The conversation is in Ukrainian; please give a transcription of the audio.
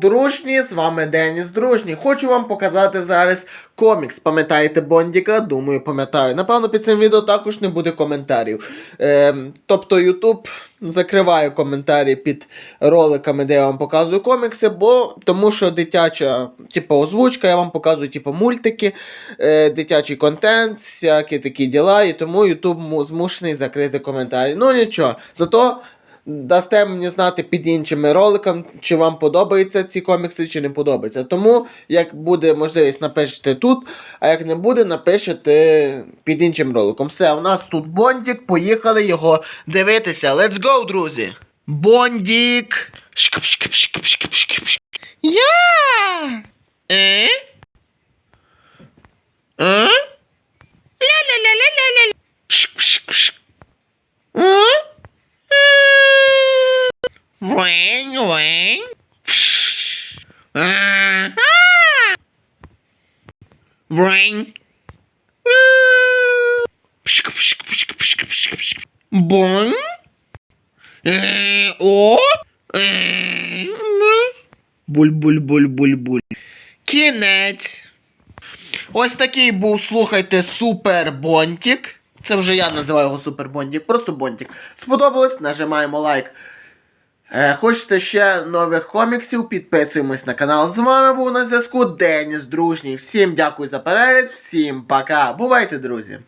Дружні, з вами Деніс Дружній. Хочу вам показати зараз комікс. Пам'ятаєте Бондіка? Думаю, пам'ятаю. Напевно, під цим відео також не буде коментарів. Ем, тобто YouTube закриває коментарі під роликами, де я вам показую комікси, бо тому що дитяча, типу, озвучка, я вам показую, типу, мультики, е, дитячий контент, всякі такі діла, і тому му- змушений закрити коментарі. Ну нічого, зато. Дасте мені знати під іншими роликами, чи вам подобаються ці комікси, чи не подобаються. Тому, як буде можливість, напишете тут, а як не буде, напишете під іншим роликом. Все, у нас тут Бондік, поїхали його дивитися. Let's go, друзі! Бондік! Я! Е? Е? Вень, вень. Вень. Бон. Е, О. Е, Буль-буль-буль-буль-буль. Кінець. Ось такий був, слухайте, супер бонтик. Це вже я називаю його супер бонтик, просто бонтик. Сподобалось? Нажимаємо лайк. Е, хочете ще нових коміксів? Підписуємось на канал. З вами був на зв'язку Деніс Дружній. Всім дякую за перегляд, всім пока. Бувайте, друзі!